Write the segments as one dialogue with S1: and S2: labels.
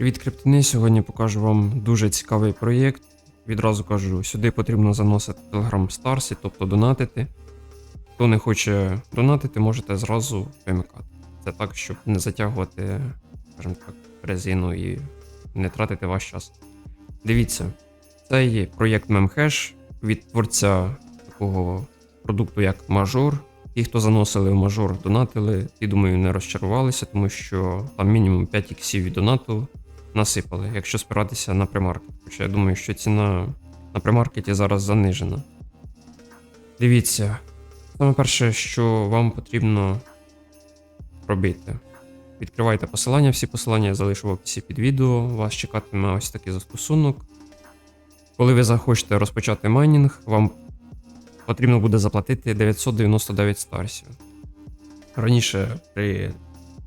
S1: Привіт, криптини. Сьогодні покажу вам дуже цікавий проєкт. Відразу кажу, сюди потрібно заносити Telegram Stars, тобто донатити. Хто не хоче донатити, можете зразу вимикати. Це так, щоб не затягувати, скажімо так, резину і не тратити ваш час. Дивіться, це є проєкт Memhash від творця такого продукту, як Мажор. Ті, хто заносили в мажор, донатили, і думаю, не розчарувалися, тому що там мінімум 5 іксів від донату насипали, якщо спиратися на примаркет. Хоча я думаю, що ціна на примаркеті зараз занижена. Дивіться, саме перше, що вам потрібно робити. Відкривайте посилання, всі посилання я залишу в описі під відео. Вас чекатиме ось такий застосунок. Коли ви захочете розпочати майнінг, вам потрібно буде заплатити 999 старсів. Раніше, при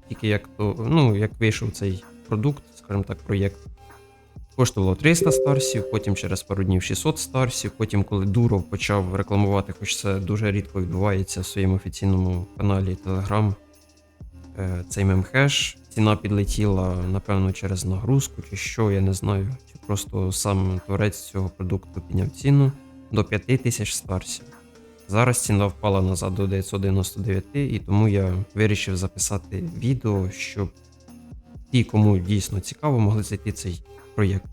S1: тільки як то, ну, як вийшов цей продукт, скажімо так, проєкт, коштувало 300 старсів, потім через пару днів 600 старсів, потім, коли Дуров почав рекламувати, хоч це дуже рідко відбувається в своєму офіційному каналі Telegram, е, цей мемхеш, ціна підлетіла, напевно, через нагрузку чи що, я не знаю. Чи просто сам творець цього продукту підняв ціну до 5000 старсів. Зараз ціна впала назад до 999, і тому я вирішив записати відео, щоб ті, кому дійсно цікаво, могли зайти цей проєкт.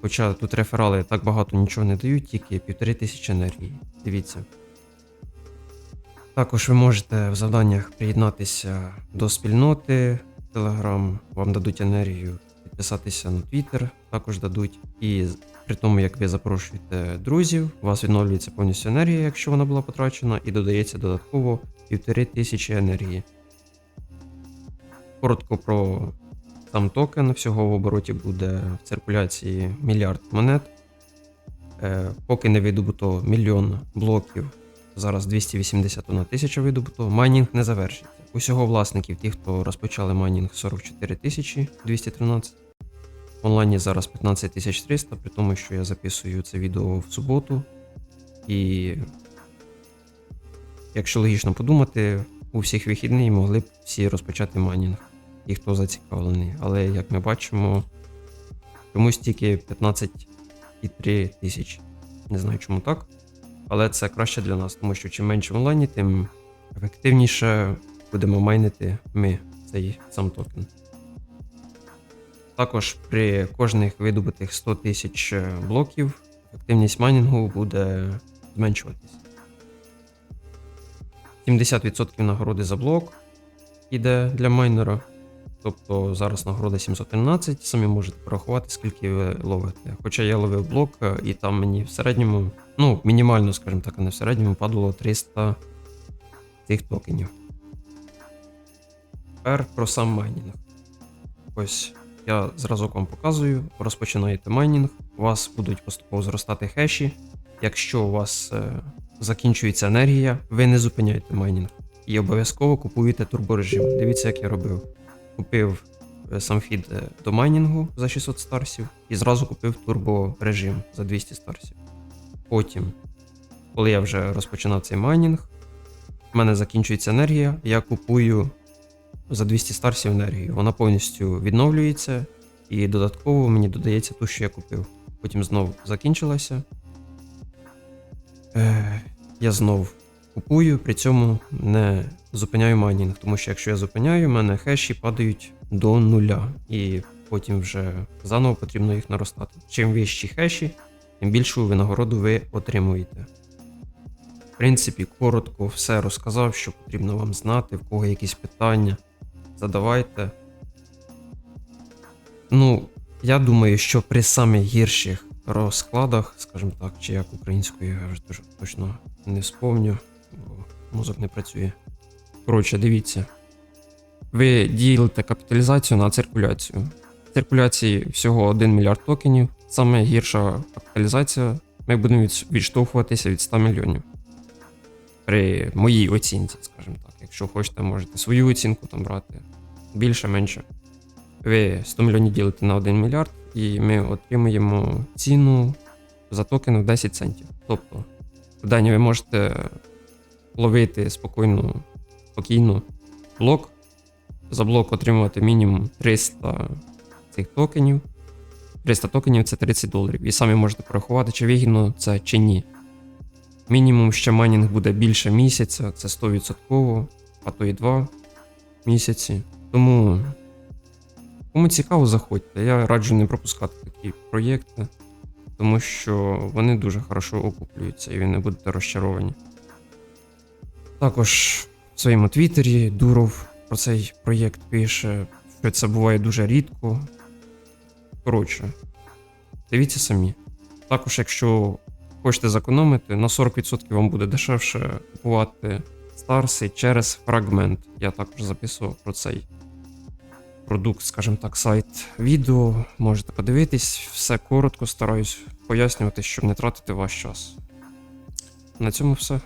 S1: Хоча тут реферали так багато нічого не дають, тільки 1500 енергії. Дивіться. Також ви можете в завданнях приєднатися до спільноти Telegram, вам дадуть енергію, підписатися на Twitter, також дадуть. І при тому, як ви запрошуєте друзів, у вас відновлюється повністю енергія, якщо вона була потрачена, і додається додатково 1500 енергії. Коротко про сам токен. Всього в обороті буде в циркуляції мільярд монет. Е, поки не видобуто мільйон блоків, зараз 281 тисяча видобуто. Майнінг не завершиться. Усього власників, ті, хто розпочали майнінг 44 тисячі 213. В онлайні зараз 15 300, при тому, що я записую це відео в суботу. І якщо логічно подумати, у всіх вихідні могли б всі розпочати майнінг, ті, хто зацікавлений. Але як ми бачимо, чомусь тільки 15,3 тисячі. Не знаю, чому так. Але це краще для нас, тому що чим менше в онлайні, тим ефективніше будемо майнити ми цей сам токен. Також при кожних видобутих 100 тисяч блоків ефективність майнінгу буде зменшуватись. 70% нагороди за блок іде для майнера. Тобто зараз нагорода 713, самі можете порахувати, скільки ви ловите. Хоча я ловив блок, е, і там мені в середньому, ну, мінімально, скажімо так, а не в середньому падало 300 цих токенів. Тепер про сам майнінг. Ось я зразок вам показую. Розпочинаєте майнінг, у вас будуть поступово зростати хеші. Якщо у вас е, закінчується енергія, ви не зупиняєте майнінг. І обов'язково купуєте турборежим. Дивіться, як я робив. Купив е, сам фід е, до майнінгу за 600 старсів і зразу купив турборежим за 200 старсів. Потім, коли я вже розпочинав цей майнінг, в мене закінчується енергія, я купую за 200 старсів енергію. Вона повністю відновлюється, і додатково мені додається ту, що я купив. Потім знов закінчилася. Е, я знов купую, при цьому не зупиняю майнінг, тому що якщо я зупиняю, в мене хеші падають до нуля, і потім вже заново потрібно їх наростати. Чим вищі хеші, тим більшу винагороду ви отримуєте. В принципі, коротко все розказав, що потрібно вам знати, в кого якісь питання задавайте. Ну, я думаю, що при самих гірших розкладах, скажімо так, чи як українською, я вже теж точно не вспомню, мозок не працює. Коротше, дивіться. Ви ділите капіталізацію на циркуляцію. В циркуляції всього 1 мільярд токенів. Саме гірша капіталізація. Ми будемо відштовхуватися від 100 мільйонів. При моїй оцінці, скажімо так. Якщо хочете, можете свою оцінку там брати. Більше, менше. Ви 100 мільйонів ділите на 1 мільярд, і ми отримуємо ціну за токен в 10 центів. Тобто, в день ви можете ловити спокійно, спокійно блок, за блок отримувати мінімум 300 цих токенів. 300 токенів це 30 доларів. І самі можете порахувати, чи вигідно це чи ні. Мінімум ще майнінг буде більше місяця, це 100%, а то і 2 місяці. Тому, кому цікаво, заходьте. Я раджу не пропускати такі проєкти, тому що вони дуже хорошо окуплюються і ви не будете розчаровані. Також в своєму твіттері Дуров про цей проєкт пише, що це буває дуже рідко. Коротше, дивіться самі. Також, якщо хочете зекономити, на 40% вам буде дешевше купувати старси через фрагмент. Я також записував про цей продукт, скажімо так, сайт відео. Можете подивитись, все коротко стараюсь пояснювати, щоб не тратити ваш час. На цьому все.